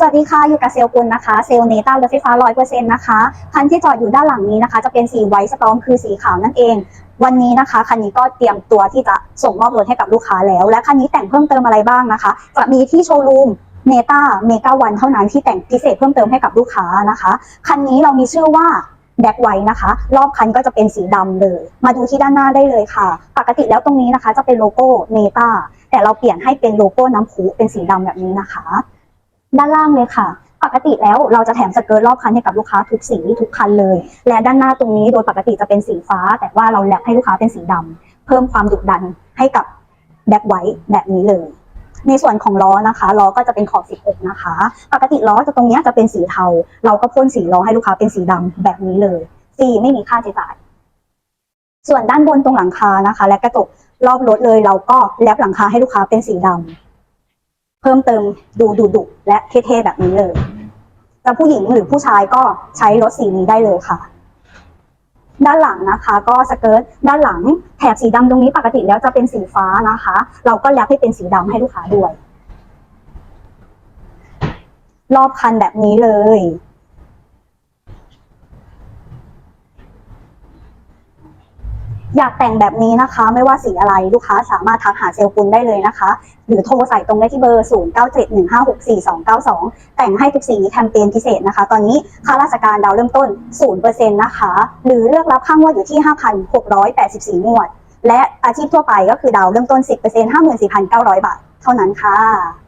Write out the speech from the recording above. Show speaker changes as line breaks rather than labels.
สวัสดีค่ะ อยู่กับเซลลกุลนะคะ เซลล์เนต้ารถไฟฟ้า100%นต์นะคะ คันที่จอดอยู่ด้านหลังนี้นะคะ จะเป็นสีไวท์สตอมคือสีขาวนั่นเอง วันนี้นะคะ คันนี้ก็เตรียมตัวที่จะส่งมอบรถให้กับลูกค้าแล้ว และคันนี้แต่งเพิ่มเติมอะไรบ้างนะคะ จะมีที่โชว์รูมเนต้าเมกาวันเท่านั้นที่แต่งพิเศษเพิ่มเติมให้กับลูกค้านะคะ คันนี้เรามีชื่อว่าแบ็คไวท์นะคะ รอบคันก็จะเป็นสีดำเลย มาดูที่ด้านหน้าได้เลยค่ะ ปกติแล้วตรงนี้นะคะ จะเป็นโลโก้เนต้าแต่เราเปลี่ยนให้เป็นโลโก้น้ำพุเป็นสีดำแบบนี้นะคะ ด้านล่างเลยค่ะ ปกติแล้วเราจะแถมสเกิร์ตรอบคันให้กับลูกค้าทุกสีทุกคันเลย และด้านหน้าตรงนี้โดยปกติจะเป็นสีฟ้า แต่ว่าเราแลกให้ลูกค้าเป็นสีดำเพิ่มความดุดันให้กับแบ็คไวท์แบบนี้เลย ในส่วนของล้อนะคะล้อก็จะเป็นขอบ16นะคะ ปกติล้อจะตรงนี้จะเป็นสีเทา เราก็พ่นสีล้อให้ลูกค้าเป็นสีดำแบบนี้เลยฟรีไม่มีค่าใช้จ่าย ส่วนด้านบนตรงหลังคานะคะ และกระจกรอบรถเลย เราก็แลบหลังคาให้ลูกค้าเป็นสีดำ เพิ่มเติมดูดุดุและเท่ๆแบบนี้เลยจะผู้หญิงหรือผู้ชายก็ใช้รถสีนี้ได้เลยค่ะ ด้านหลังนะคะ ก็สเกิร์ตด้านหลังแถบสีดำตรงนี้ปกติแล้วจะเป็นสีฟ้านะคะ เราก็แลบให้เป็นสีดำให้ลูกค้าด้วย รอบคันแบบนี้เลย อยากแต่งแบบนี้นะคะ ไม่ว่าสีอะไรลูกค้าสามารถทักหาเซลล์กุลได้เลยนะคะ หรือโทรใส่ตรงได้ที่เบอร์ 0971564292 แต่งให้ทุกสีแคมเปญพิเศษนะคะ ตอนนี้ค่าราชการดาวเริ่มต้น 0%นะคะ หรือเลือกรับค่างวดอยู่ที่ 5,684งวด และอาชีพทั่วไปก็คือดาวเริ่มต้น 10% 54,900 บาท เท่านั้นค่ะ